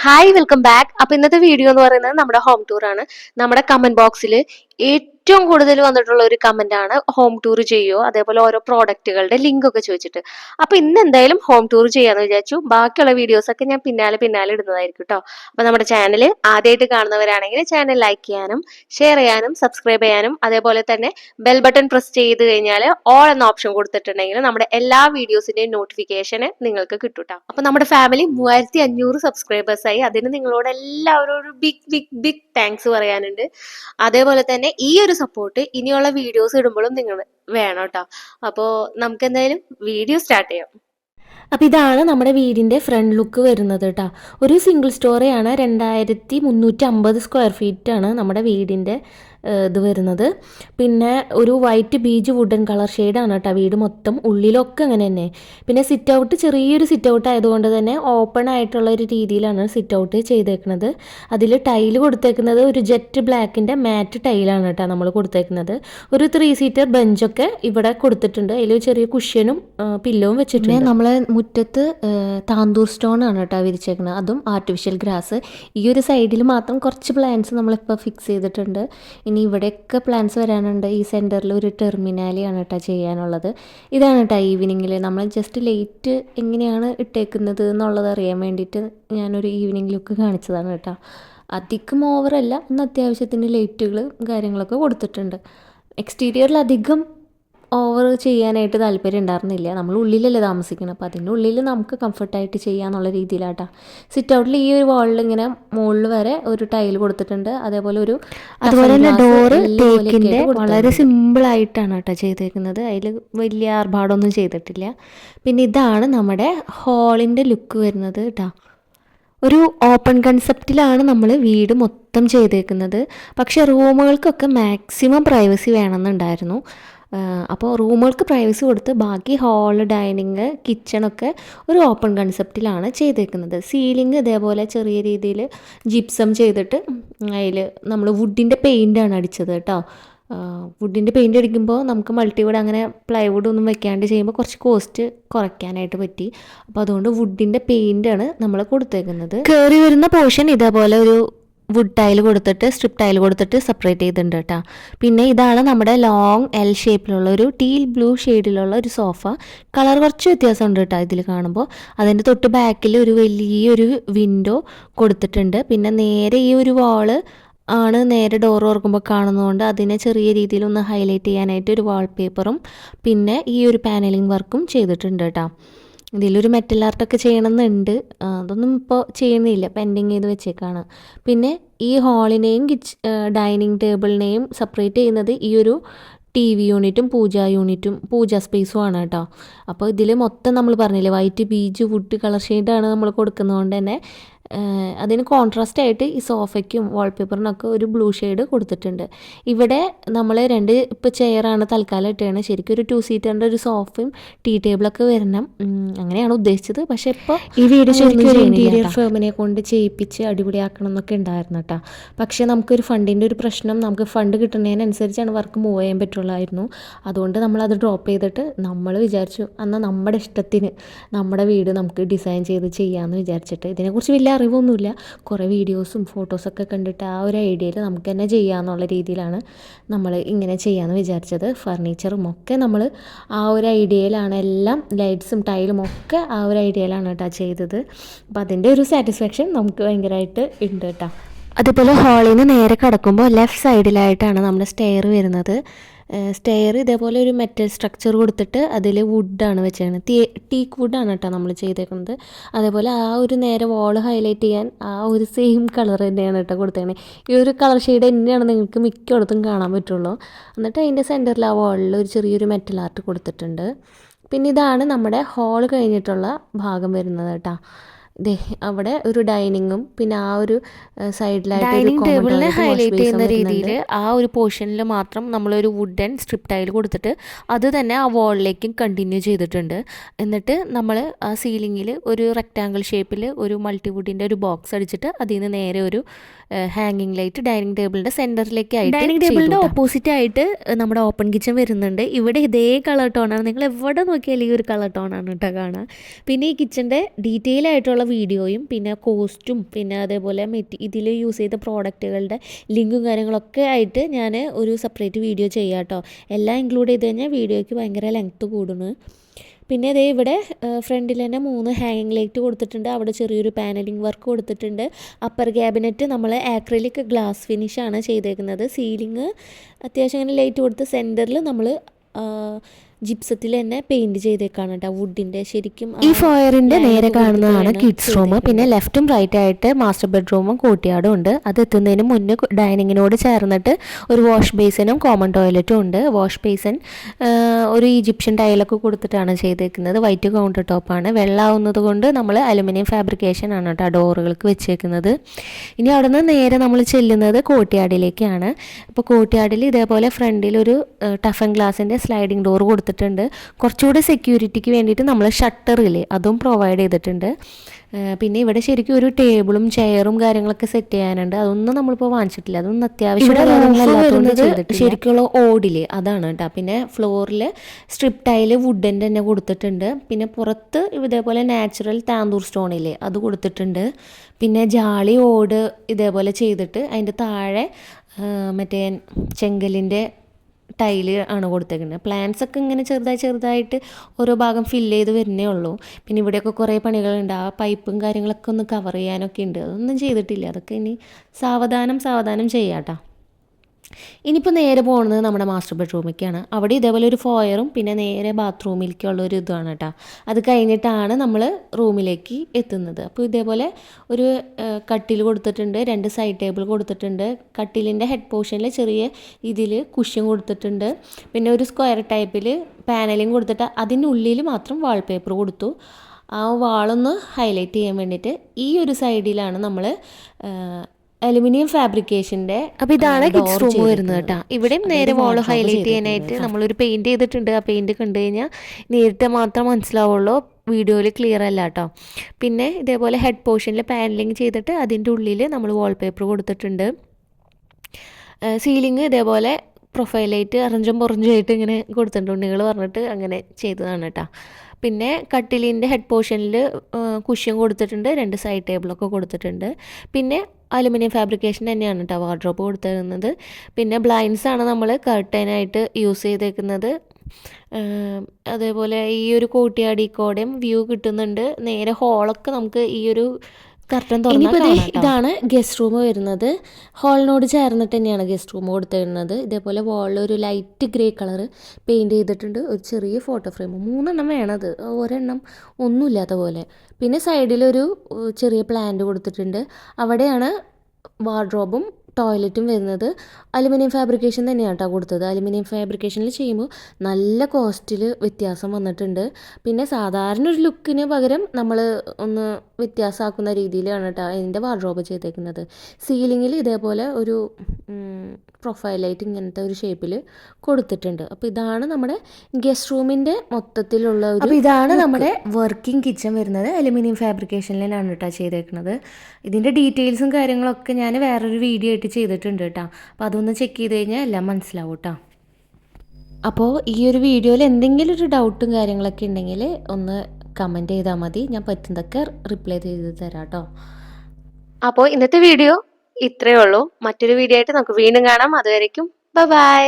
Hi welcome back അപ്പൊ ഇന്നത്തെ video എന്ന് പറയുന്നത് നമ്മുടെ ഹോം ടൂർ ആണ്. നമ്മുടെ കമന്റ് ബോക്സിൽ ഏറ്റവും കൂടുതൽ വന്നിട്ടുള്ള ഒരു കമന്റ് ആണ് ഹോം ടൂർ ചെയ്യുമോ അതേപോലെ ഓരോ പ്രോഡക്റ്റുകളുടെ ലിങ്ക് ഒക്കെ ചോദിച്ചിട്ട്. അപ്പൊ ഇന്ന് എന്തായാലും ഹോം ടൂർ ചെയ്യാന്ന് വിചാരിച്ചു. ബാക്കിയുള്ള വീഡിയോസ് ഒക്കെ ഞാൻ പിന്നാലെ പിന്നാലെ ഇടുന്നതായിരിക്കും കേട്ടോ അപ്പൊ നമ്മുടെ ചാനൽ ആദ്യമായിട്ട് കാണുന്നവരാണെങ്കിൽ ചാനൽ ലൈക്ക് ചെയ്യാനും ഷെയർ ചെയ്യാനും സബ്സ്ക്രൈബ് ചെയ്യാനും അതേപോലെ തന്നെ ബെൽ ബട്ടൺ പ്രസ് ചെയ്ത് കഴിഞ്ഞാൽ ഓൾ എന്ന ഓപ്ഷൻ കൊടുത്തിട്ടുണ്ടെങ്കിൽ നമ്മുടെ എല്ലാ വീഡിയോസിന്റെയും നോട്ടിഫിക്കേഷൻ നിങ്ങൾക്ക് കിട്ടും ട്ടോ. അപ്പൊ നമ്മുടെ ഫാമിലി മൂവായിരത്തി അഞ്ഞൂറ് സബ്സ്ക്രൈബേഴ്സ് ആയി. അതിന് നിങ്ങളോട് എല്ലാവരോടും ബിഗ് ബിഗ് ബിഗ് താങ്ക്സ് പറയാനുണ്ട്. അതേപോലെ തന്നെ ഈ ഒരു സപ്പോർട്ട് ഇനിയുള്ള വീഡിയോസ് ഇടുമ്പോഴും നിങ്ങൾ വേണം കേട്ടോ അപ്പോൾ നമുക്ക് എന്തായാലും വീഡിയോ സ്റ്റാർട്ട് ചെയ്യാം. അപ്പം ഇതാണ് നമ്മുടെ വീടിന്റെ ഫ്രണ്ട് ലുക്ക് വരുന്നത് കേട്ടോ ഒരു സിംഗിൾ സ്റ്റോറിയാണ് രണ്ടായിരത്തി മുന്നൂറ്റി അമ്പത് സ്ക്വയർ ഫീറ്റ് ആണ് നമ്മുടെ വീടിന്റെ ഇത് വരുന്നത്. പിന്നെ ഒരു വൈറ്റ് ബീജ് വുഡൻ കളർ ഷെയ്ഡാണ് കേട്ടോ വീട് മൊത്തം. ഉള്ളിലൊക്കെ അങ്ങനെ തന്നെ. പിന്നെ സിറ്റ് ഔട്ട് ചെറിയൊരു സിറ്റ് ഔട്ട് ആയതുകൊണ്ട് തന്നെ ഓപ്പൺ ആയിട്ടുള്ള ഒരു രീതിയിലാണ് സിറ്റ് ഔട്ട് ചെയ്തേക്കുന്നത് അതിൽ ടൈൽ കൊടുത്തേക്കുന്നത് ഒരു ജെറ്റ് ബ്ലാക്കിന്റെ മാറ്റ് ടൈലാണ് കേട്ടോ നമ്മൾ കൊടുത്തേക്കുന്നത്. ഒരു ത്രീ സീറ്റർ ബെഞ്ചൊക്കെ ഇവിടെ കൊടുത്തിട്ടുണ്ട്. അതിൽ ചെറിയ കുഷ്യനും പില്ലവും വെച്ചിട്ടുണ്ട്. നമ്മൾ മുറ്റത്ത് താന്തൂർ സ്റ്റോൺ ആണ് കേട്ടോ വിരിച്ചേക്കുന്നത് അതും ആർട്ടിഫിഷ്യൽ ഗ്രാസ് ഈ ഒരു സൈഡിൽ മാത്രം കുറച്ച് പ്ലാന്റ്സ് നമ്മളിപ്പോൾ ഫിക്സ് ചെയ്തിട്ടുണ്ട്. ഇനി ഇവിടെയൊക്കെ പ്ലാൻസ് വരാനുണ്ട്. ഈ സെന്ററിൽ ഒരു ടെർമിനാലിയാണ് കേട്ടോ ചെയ്യാനുള്ളത്. ഇതാണ് കേട്ടോ ഈവനിങ്ങിൽ നമ്മൾ ജസ്റ്റ് ലേറ്റ് എങ്ങനെയാണ് ഇട്ടേക്കുന്നത് എന്നുള്ളത് അറിയാൻ വേണ്ടിയിട്ട് ഞാനൊരു ഈവനിങ് ലുക്ക് കാണിച്ചതാണ് കേട്ടോ അധികം ഓവറല്ല ഇന്ന് അത്യാവശ്യത്തിന് ലൈറ്റുകൾ കാര്യങ്ങളൊക്കെ കൊടുത്തിട്ടുണ്ട്. എക്സ്റ്റീരിയറിൽ അധികം ഓവർ ചെയ്യാനായിട്ട് താല്പര്യം ഉണ്ടായിരുന്നില്ല. നമ്മൾ ഉള്ളിലല്ലേ താമസിക്കണം അപ്പോൾ അതിന്റെ ഉള്ളിൽ നമുക്ക് കംഫർട്ടായിട്ട് ചെയ്യാന്നുള്ള രീതിയിലാട്ടാ. സിറ്റ് ഔട്ടിൽ ഈ ഒരു വാളിൽ ഇങ്ങനെ മുകളിൽ വരെ ഒരു ടൈൽ കൊടുത്തിട്ടുണ്ട്. അതേപോലെ ഒരു അതുപോലെ തന്നെ ഡോർ തേക്കിന്റെ വളരെ സിമ്പിളായിട്ടാണ് കേട്ടോ ചെയ്തേക്കുന്നത്. അതിൽ വലിയ ആർഭാടൊന്നും ചെയ്തിട്ടില്ല. പിന്നെ ഇതാണ് നമ്മുടെ ഹാളിന്റെ ലുക്ക് വരുന്നത് കേട്ടോ ഒരു ഓപ്പൺ കൺസെപ്റ്റിലാണ് നമ്മൾ വീട് മൊത്തം ചെയ്തേക്കുന്നത്. പക്ഷേ റൂമുകൾക്കൊക്കെ മാക്സിമം പ്രൈവസി വേണമെന്നുണ്ടായിരുന്നു. അപ്പോൾ റൂമുകൾക്ക് പ്രൈവസി കൊടുത്ത് ബാക്കി ഹാൾ ഡൈനിങ് കിച്ചണൊക്കെ ഒരു ഓപ്പൺ കൺസെപ്റ്റിലാണ് ചെയ്തേക്കുന്നത്. സീലിംഗ് ഇതേപോലെ ചെറിയ രീതിയിൽ ജിപ്സം ചെയ്തിട്ട് അതിൽ നമ്മൾ വുഡിന്റെ പെയിന്റാണ് അടിച്ചത് കേട്ടോ. വുഡിന്റെ പെയിന്റ് അടിക്കുമ്പോൾ നമുക്ക് മൾട്ടിവുഡ് അങ്ങനെ പ്ലൈവുഡ് ഒന്നും വെക്കാണ്ട് ചെയ്യുമ്പോൾ കുറച്ച് കോസ്റ്റ് കുറയ്ക്കാനായിട്ട് പറ്റി. അപ്പോൾ അതുകൊണ്ട് വുഡിന്റെ പെയിന്റാണ് നമ്മൾ കൊടുത്തേക്കുന്നത്. കയറി വരുന്ന പോർഷൻ ഇതേപോലെ ഒരു വുഡ് ടൈൽ കൊടുത്തിട്ട് സ്ട്രിപ്പ് ടൈൽ കൊടുത്തിട്ട് സെപ്പറേറ്റ് ചെയ്തിട്ടുണ്ട് കേട്ടോ. പിന്നെ ഇതാണ് നമ്മുടെ ലോങ് എൽ ഷേപ്പിലുള്ള ഒരു ടീൽ ബ്ലൂ ഷെയ്ഡിലുള്ള ഒരു സോഫ കളർ കുറച്ച് വ്യത്യാസമുണ്ട് കേട്ടോ ഇതിൽ കാണുമ്പോൾ. അതിന്റെ തൊട്ട് ബാക്കിൽ ഒരു വലിയൊരു വിൻഡോ കൊടുത്തിട്ടുണ്ട്. പിന്നെ നേരെ ഈ ഒരു വാൾ ആണ് നേരെ ഡോർ ഓർക്കുമ്പോൾ കാണുന്നതുകൊണ്ട് അതിനെ ചെറിയ രീതിയിൽ ഒന്ന് ഹൈലൈറ്റ് ചെയ്യാനായിട്ട് ഒരു വാൾപേപ്പറും പിന്നെ ഈ ഒരു പാനലിംഗ് വർക്കും ചെയ്തിട്ടുണ്ട് കേട്ടോ. ഇതിലൊരു മെറ്റൽ ആർട്ടൊക്കെ ചെയ്യണമെന്നുണ്ട്. അതൊന്നും ഇപ്പോൾ ചെയ്യുന്നില്ല. പെൻഡിങ് ചെയ്ത് വെച്ചേക്കാണ്. പിന്നെ ഈ ഹാളിനെയും കിച്ച് ഡൈനിങ് ടേബിളിനെയും സെപ്പറേറ്റ് ചെയ്യുന്നത് ഈ ഒരു ടി വി യൂണിറ്റും പൂജ യൂണിറ്റും പൂജ സ്പേസും ആണ് കേട്ടോ. അപ്പോൾ ഇതിൽ മൊത്തം നമ്മൾ പറഞ്ഞില്ലേ വൈറ്റ് ബീജ് വുഡ് കളർ ഷെയ്ഡാണ് നമ്മൾ കൊടുക്കുന്നതുകൊണ്ട് തന്നെ അതിന് കോൺട്രാസ്റ്റ് ആയിട്ട് ഈ സോഫയ്ക്കും വാൾപേപ്പറിനൊക്കെ ഒരു ബ്ലൂ ഷെയ്ഡ് കൊടുത്തിട്ടുണ്ട്. ഇവിടെ നമ്മൾ രണ്ട് ഇപ്പോൾ ചെയറാണ് തൽക്കാലം ഇട്ടാണ്. ശരിക്കും ഒരു ടു സീറ്ററിന്റെ ഒരു സോഫയും ടീ ടേബിളൊക്കെ വരണം. അങ്ങനെയാണ് ഉദ്ദേശിച്ചത്. പക്ഷേ ഇപ്പോൾ ഈ വീട് ശരിക്കും ഒരു ഇന്റീരിയർ ഫേമിനെ കൊണ്ട് ചെയ്യിപ്പിച്ച് അടിപൊളിയാക്കണം എന്നൊക്കെ ഉണ്ടായിരുന്നു കേട്ടോ പക്ഷേ നമുക്കൊരു ഫണ്ടിന്റെ ഒരു പ്രശ്നം നമുക്ക് ഫണ്ട് കിട്ടുന്നതിനനുസരിച്ചാണ് വർക്ക് മൂവ് ചെയ്യാൻ പറ്റുള്ളായിരുന്നു. അതുകൊണ്ട് നമ്മളത് ഡ്രോപ്പ് ചെയ്തിട്ട് നമ്മൾ വിചാരിച്ചു എന്നാൽ നമ്മുടെ ഇഷ്ടത്തിന് നമ്മുടെ വീട് നമുക്ക് ഡിസൈൻ ചെയ്ത് ചെയ്യാമെന്ന് വിചാരിച്ചിട്ട് ഇതിനെക്കുറിച്ച് വലിയ അറിവൊന്നുമില്ല. കുറേ വീഡിയോസും ഫോട്ടോസൊക്കെ കണ്ടിട്ട് ആ ഒരു ഐഡിയയിൽ നമുക്ക് തന്നെ ചെയ്യാമെന്നുള്ള രീതിയിലാണ് നമ്മൾ ഇങ്ങനെ ചെയ്യാമെന്ന് വിചാരിച്ചത്. ഫർണിച്ചറും ഒക്കെ നമ്മൾ ആ ഒരു ഐഡിയയിലാണ്. എല്ലാം ലൈറ്റ്സും ടൈലും ഒക്കെ ആ ഒരു ഐഡിയയിലാണ് കേട്ടോ ചെയ്തത്. അപ്പോൾ അതിന്റെ ഒരു സാറ്റിസ്ഫാക്ഷൻ നമുക്ക് ഭയങ്കരമായിട്ട് ഉണ്ട് കേട്ടോ. അതുപോലെ ഹാളിൽ നിന്ന് നേരെ കിടക്കുമ്പോൾ ലെഫ്റ്റ് സൈഡിലായിട്ടാണ് നമ്മുടെ സ്റ്റെയർ വരുന്നത്. സ്റ്റെയർ ഇതേപോലെ ഒരു മെറ്റൽ സ്ട്രക്ചർ കൊടുത്തിട്ട് അതിൽ വുഡാണ് വെച്ചേക്കുന്നത് തീ ടീക്ക് വുഡാണ് കേട്ടോ നമ്മൾ ചെയ്തേക്കുന്നത് അതേപോലെ ആ ഒരു നേരെ വാൾ ഹൈലൈറ്റ് ചെയ്യാൻ ആ ഒരു സെയിം കളർ തന്നെയാണ് കേട്ടോ കൊടുത്തേക്കുന്നത് ഈ ഒരു കളർ ഷെയ്ഡ് തന്നെയാണ് നിങ്ങൾക്ക് മിക്കയിടത്തും കാണാൻ പറ്റുള്ളൂ. എന്നിട്ട് അതിന്റെ സെന്ററിൽ ആ വാളിൽ ഒരു ചെറിയൊരു മെറ്റൽ ആർട്ട് കൊടുത്തിട്ടുണ്ട്. പിന്നെ ഇതാണ് നമ്മുടെ ഹോൾ കഴിഞ്ഞിട്ടുള്ള ഭാഗം വരുന്നത് കേട്ടോ. അവിടെ ഒരു ഡൈനിങ്ങും പിന്നെ ആ ഒരു സൈഡിലായിട്ട് Dining table നെ highlight ചെയ്യുന്ന രീതിയിൽ ആ ഒരു പോർഷനിൽ മാത്രം നമ്മളൊരു വുഡൻ സ്ട്രിപ്പ് ടൈൽ കൊടുത്തിട്ട് അത് തന്നെ ആ വാളിലേക്കും കണ്ടിന്യൂ ചെയ്തിട്ടുണ്ട്. എന്നിട്ട് നമ്മൾ ആ സീലിങ്ങിൽ ഒരു റെക്റ്റാങ്കിൾ ഷേപ്പിൽ ഒരു മൾട്ടിവുഡിന്റെ ഒരു ബോക്സ് അടിച്ചിട്ട് അതിൽ നിന്ന് നേരെ ഒരു ഹാങ്ങിങ് ലൈറ്റ് ഡൈനിങ് ടേബിളിന്റെ സെന്ററിലേക്ക് ആയിട്ട് ഡൈനിങ് ടേബിളിന്റെ ഓപ്പോസിറ്റ് ആയിട്ട് നമ്മുടെ ഓപ്പൺ കിച്ചൺ വരുന്നുണ്ട്. ഇവിടെ ഇതേ കളർ ടോണാണ് നിങ്ങൾ എവിടെ നോക്കിയാലും ഈ ഒരു കളർ ടോണാണ് കേട്ടോ കാണാം. പിന്നെ ഈ കിച്ചന്റെ ഡീറ്റെയിൽ ആയിട്ടുള്ള ആയിട്ടുള്ള വീഡിയോയും പിന്നെ കോസ്റ്റും പിന്നെ അതേപോലെ മെറ്റി ഇതിൽ യൂസ് ചെയ്ത പ്രോഡക്റ്റുകളുടെ ലിങ്കും കാര്യങ്ങളൊക്കെ ആയിട്ട് ഞാൻ ഒരു സെപ്പറേറ്റ് വീഡിയോ ചെയ്യാം കേട്ടോ എല്ലാം ഇൻക്ലൂഡ് ചെയ്ത് കഴിഞ്ഞാൽ വീഡിയോയ്ക്ക് ഭയങ്കര ലെങ്ത്ത് കൂടുന്നു. പിന്നെ ഇതേ ഇവിടെ ഫ്രണ്ടിൽ തന്നെ മൂന്ന് ഹാങ്ങിങ് ലൈറ്റ് കൊടുത്തിട്ടുണ്ട്. അവിടെ ചെറിയൊരു പാനലിംഗ് വർക്ക് കൊടുത്തിട്ടുണ്ട്. അപ്പർ ക്യാബിനറ്റ് നമ്മൾ ആക്രലിക് ഗ്ലാസ് ഫിനിഷാണ് ചെയ്തേക്കുന്നത്. സീലിംഗ് അത്യാവശ്യം അങ്ങനെ ലൈറ്റ് കൊടുത്ത് സെന്ററിൽ നമ്മൾ ജിപ്സത്തിൽ തന്നെ പെയിന്റ് ചെയ്തേക്കാണ് കേട്ടോ വുഡിന്റെ ശരിക്കും ഈ ഫോയറിന്റെ നേരെ കാണുന്നതാണ് കിഡ്സ് റൂം. പിന്നെ. ലെഫ്റ്റും റൈറ്റ് ആയിട്ട് മാസ്റ്റർ ബെഡ്റൂമും കൂട്ടിയാടും ഉണ്ട്. അത് എത്തുന്നതിന് മുന്നേ ഡൈനിങ്ങിനോട് ചേർന്നിട്ട് ഒരു വാഷ് ബേസിനും കോമൺ ടോയ്ലറ്റും ഉണ്ട്. വാഷ് ബേസിൻ ഒരു ഈജിപ്ഷ്യൻ ടൈലൊക്കെ കൊടുത്തിട്ടാണ് ചെയ്തേക്കുന്നത്. വൈറ്റ് കൗണ്ടർ ടോപ്പാണ്. വെള്ളമാവുന്നത് കൊണ്ട് നമ്മൾ അലുമിനിയം ഫാബ്രിക്കേഷൻ ആണ് കേട്ടോ ഡോറുകൾക്ക് വെച്ചേക്കുന്നത്. ഇനി അവിടെ നിന്ന് നേരെ നമ്മൾ ചെല്ലുന്നത് കോട്ടിയാടിലേക്കാണ്. അപ്പോൾ കോട്ടിയാടിൽ ഇതേപോലെ ഫ്രണ്ടിൽ ഒരു ടഫൻ ഗ്ലാസിന്റെ സ്ലൈഡിംഗ് ഡോർ കൊടുത്തിട്ടുണ്ട്. കുറച്ചുകൂടി സെക്യൂരിറ്റിക്ക് വേണ്ടിയിട്ട് നമ്മൾ ഷട്ടറില്ലേ അതും പ്രൊവൈഡ് ചെയ്തിട്ടുണ്ട്. പിന്നെ ഇവിടെ ശരിക്കും ഒരു ടേബിളും ചെയറും കാര്യങ്ങളൊക്കെ സെറ്റ് ചെയ്യാനുണ്ട്. അതൊന്നും നമ്മളിപ്പോൾ വാങ്ങിച്ചിട്ടില്ല. അതൊന്നും അത്യാവശ്യം ശരിക്കുള്ള ഓടിൽ അതാണ് കേട്ടോ. പിന്നെ ഫ്ലോറിൽ സ്ട്രിപ്പ് ടൈൽ വുഡന്റെ തന്നെ കൊടുത്തിട്ടുണ്ട്. പിന്നെ പുറത്ത് ഇതേപോലെ നാച്ചുറൽ താന്തൂർ സ്റ്റോണില്ലേ അത് കൊടുത്തിട്ടുണ്ട്. പിന്നെ ജാളി ഓട് ഇതേപോലെ ചെയ്തിട്ട് അതിന്റെ താഴെ മറ്റേ ചെങ്കലിന്റെ ടൈൽ ആണ് കൊടുത്തേക്കുന്നത് പ്ലാന്റ്സ് ഒക്കെ ഇങ്ങനെ ചെറുതായി ചെറുതായിട്ട് ഓരോ ഭാഗം ഫില്ല് ചെയ്ത് വരുന്നേ ഉള്ളൂ. പിന്നെ ഇവിടെയൊക്കെ കുറേ പണികളുണ്ട്. ആ പൈപ്പും കാര്യങ്ങളൊക്കെ ഒന്ന് കവർ ചെയ്യാനൊക്കെ ഉണ്ട്. അതൊന്നും ചെയ്തിട്ടില്ല. അതൊക്കെ ഇനി സാവധാനം സാവധാനം ചെയ്യാം കേട്ടോ ഇനിയിപ്പോൾ നേരെ പോകുന്നത് നമ്മുടെ മാസ്റ്റർ ബെഡ്റൂമിലേക്കാണ് അവിടെ ഇതേപോലെ ഒരു ഫോയറും പിന്നെ നേരെ ബാത്റൂമിലേക്കുള്ള ഒരു ഇതാണ് കേട്ടോ അത് കഴിഞ്ഞിട്ടാണ് നമ്മൾ റൂമിലേക്ക് എത്തുന്നത്. അപ്പോൾ ഇതേപോലെ ഒരു കട്ടിൽ കൊടുത്തിട്ടുണ്ട് രണ്ട് സൈഡ് ടേബിൾ കൊടുത്തിട്ടുണ്ട്. കട്ടിലിന്റെ ഹെഡ് പോർഷനിൽ ചെറിയ ഇതിൽ കുഷ്യൻ കൊടുത്തിട്ടുണ്ട്. പിന്നെ ഒരു സ്ക്വയർ ടൈപ്പിൽ പാനലും കൊടുത്തിട്ട് അതിനുള്ളിൽ മാത്രം വാൾപേപ്പർ കൊടുത്തു. ആ വാളൊന്ന് ഹൈലൈറ്റ് ചെയ്യാൻ വേണ്ടിയിട്ട് ഈ ഒരു സൈഡിലാണ് നമ്മൾ അലുമിനിയം ഫാബ്രിക്കേഷന്റെ അപ്പോൾ ഇതാണ് കിഡ്സ് റൂം വരുന്നത് കേട്ടോ. ഇവിടെയും നേരെ വാൾ ഹൈലൈറ്റ് ചെയ്യാനായിട്ട് നമ്മളൊരു പെയിന്റ് ചെയ്തിട്ടുണ്ട്. ആ പെയിന്റ് കണ്ടു കഴിഞ്ഞാൽ നേരിട്ട് മാത്രം മനസ്സിലാവുള്ളൂ. വീഡിയോയിൽ ക്ലിയർ അല്ല കേട്ടോ. പിന്നെ ഇതേപോലെ ഹെഡ് പോർഷനിൽ പാനലിങ് ചെയ്തിട്ട് അതിന്റെ ഉള്ളിൽ നമ്മൾ വാൾപേപ്പർ കൊടുത്തിട്ടുണ്ട്. സീലിംഗ് ഇതേപോലെ പ്രൊഫൈലായിട്ട് അറഞ്ചും പൊറഞ്ചും ആയിട്ട് ഇങ്ങനെ കൊടുത്തിട്ടുണ്ട്. ഉണ്ണികൾ പറഞ്ഞിട്ട് അങ്ങനെ ചെയ്തതാണ് കേട്ടോ. പിന്നെ കട്ടിലിന്റെ ഹെഡ് പോർഷനിൽ കുഷ്യൻ കൊടുത്തിട്ടുണ്ട്. രണ്ട് സൈഡ് ടേബിളൊക്കെ കൊടുത്തിട്ടുണ്ട്. പിന്നെ അലുമിനിയം ഫാബ്രിക്കേഷൻ തന്നെയാണ് കേട്ടോ വാർഡ്രോപ്പ് കൊടുത്തിരുന്നത്. പിന്നെ ബ്ലൈൻഡ്സ് ആണ് നമ്മൾ കർട്ടനായിട്ട് യൂസ് ചെയ്തേക്കുന്നത്. അതേപോലെ ഈ ഒരു കൂട്ടിയാടിക്കോടെയും വ്യൂ കിട്ടുന്നുണ്ട്. നേരെ ഹോളൊക്കെ നമുക്ക് ഈ ഒരു കർട്ടൻ തുറന്നാൽ ഇതാണ് ഗസ്റ്റ് റൂം വരുന്നത്. ഹാളിനോട് ചേർന്നിട്ട് തന്നെയാണ് ഗസ്റ്റ് റൂം കൊടുത്തിരുന്നത് ഇതേപോലെ വാളിൽ ഒരു ലൈറ്റ് ഗ്രേ കളർ പെയിന്റ് ചെയ്തിട്ടുണ്ട്. ഒരു ചെറിയ ഫോട്ടോ ഫ്രെയിം മൂന്നെണ്ണം വേണത് ഒരെണ്ണം ഒന്നുമില്ലാത്ത പോലെ. പിന്നെ സൈഡിലൊരു ചെറിയ പ്ലാന്റ് കൊടുത്തിട്ടുണ്ട്. അവിടെയാണ് വാർഡ്രോബും ടോയ്ലറ്റും വരുന്നത് അലുമിനിയം ഫാബ്രിക്കേഷൻ തന്നെയാണ് കേട്ടോ കൊടുത്തത് അലുമിനിയം ഫാബ്രിക്കേഷനിൽ ചെയ്യുമ്പോൾ നല്ല കോസ്റ്റിൽ വ്യത്യാസം വന്നിട്ടുണ്ട്. പിന്നെ സാധാരണ ഒരു ലുക്കിന് പകരം നമ്മൾ ഒന്ന് വ്യത്യാസമാക്കുന്ന രീതിയിലാണ് കേട്ടോ അതിന്റെ വാർഡ്രോബ് ചെയ്തേക്കുന്നത് സീലിങ്ങിൽ ഇതേപോലെ ഒരു പ്രൊഫൈലായിട്ട് ഇങ്ങനത്തെ ഒരു ഷേപ്പിൽ കൊടുത്തിട്ടുണ്ട്. അപ്പോൾ ഇതാണ് നമ്മുടെ ഗസ്റ്റ് റൂമിന്റെ മൊത്തത്തിലുള്ള ഒരു അപ്പോൾ ഇതാണ് നമ്മുടെ വർക്കിംഗ് കിച്ചൺ വരുന്നത്. അലുമിനിയം ഫാബ്രിക്കേഷനിലാണ് കേട്ടോ ചെയ്തേക്കുന്നത്. ഇതിന്റെ ഡീറ്റെയിൽസും കാര്യങ്ങളൊക്കെ ഞാൻ വേറൊരു വീഡിയോ ആയിട്ട് ചെയ്തിട്ടുണ്ട് കേട്ടോ അപ്പോൾ അതൊന്ന് ചെക്ക് ചെയ്ത് കഴിഞ്ഞാൽ എല്ലാം മനസ്സിലാവും കേട്ടോ അപ്പോൾ ഈ ഒരു വീഡിയോയിൽ എന്തെങ്കിലും ഒരു ഡൗട്ടും കാര്യങ്ങളൊക്കെ ഉണ്ടെങ്കിൽ ഒന്ന് കമന്റ് ചെയ്താൽ മതി. ഞാൻ പറ്റുന്നതൊക്കെ റിപ്ലൈ ചെയ്ത് തരാം കേട്ടോ അപ്പോൾ ഇന്നത്തെ വീഡിയോ ഇത്രയേ ഉള്ളൂ. മറ്റൊരു വീഡിയോ ആയിട്ട് നമുക്ക് വീണ്ടും കാണാം. അതുവരേക്കും ബൈ